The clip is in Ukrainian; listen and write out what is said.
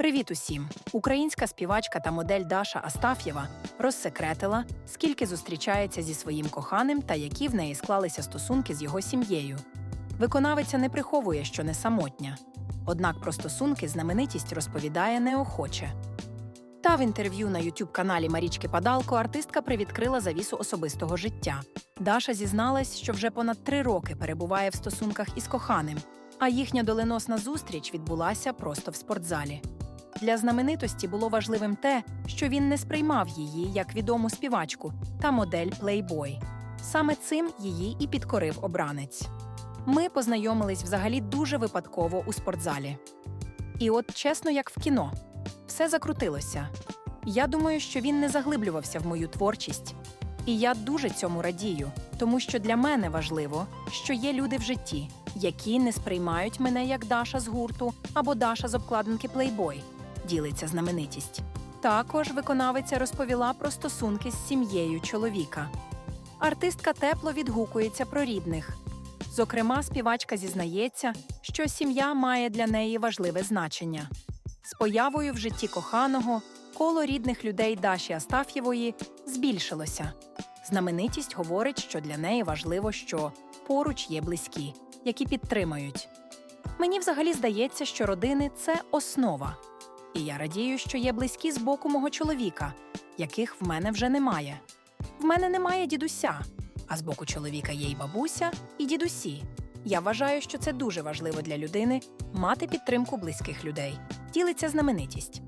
Привіт усім! Українська співачка та модель Даша Астаф'єва розсекретила, скільки зустрічається зі своїм коханим та які в неї склалися стосунки з його сім'єю. Виконавиця не приховує, що не самотня. Однак про стосунки знаменитість розповідає неохоче. Та в інтерв'ю на youtube каналі Марічки Падалко артистка привідкрила завісу особистого життя. Даша зізналась, що вже понад три роки перебуває в стосунках із коханим, а їхня доленосна зустріч відбулася просто в спортзалі. Для знаменитості було важливим те, що він не сприймав її як відому співачку та модель Playboy. Саме цим її і підкорив обранець. Ми познайомились взагалі дуже випадково у спортзалі. І от чесно, як в кіно, все закрутилося. Я думаю, що він не заглиблювався в мою творчість. І я дуже цьому радію, тому що для мене важливо, що є люди в житті, які не сприймають мене як Даша з гурту або Даша з обкладинки Playboy, ділиться знаменитість. Також виконавиця розповіла про стосунки з сім'єю чоловіка. Артистка тепло відгукується про рідних. Зокрема, співачка зізнається, що сім'я має для неї важливе значення. З появою в житті коханого коло рідних людей Даші Астаф'євої збільшилося. Знаменитість говорить, що для неї важливо, що поруч є близькі, які підтримають. Мені взагалі здається, що родини це основа. І я радію, що є близькі з боку мого чоловіка, яких в мене вже немає. В мене немає дідуся, а з боку чоловіка є й бабуся, і дідусі. Я вважаю, що це дуже важливо для людини мати підтримку близьких людей. Ділиться знаменитість.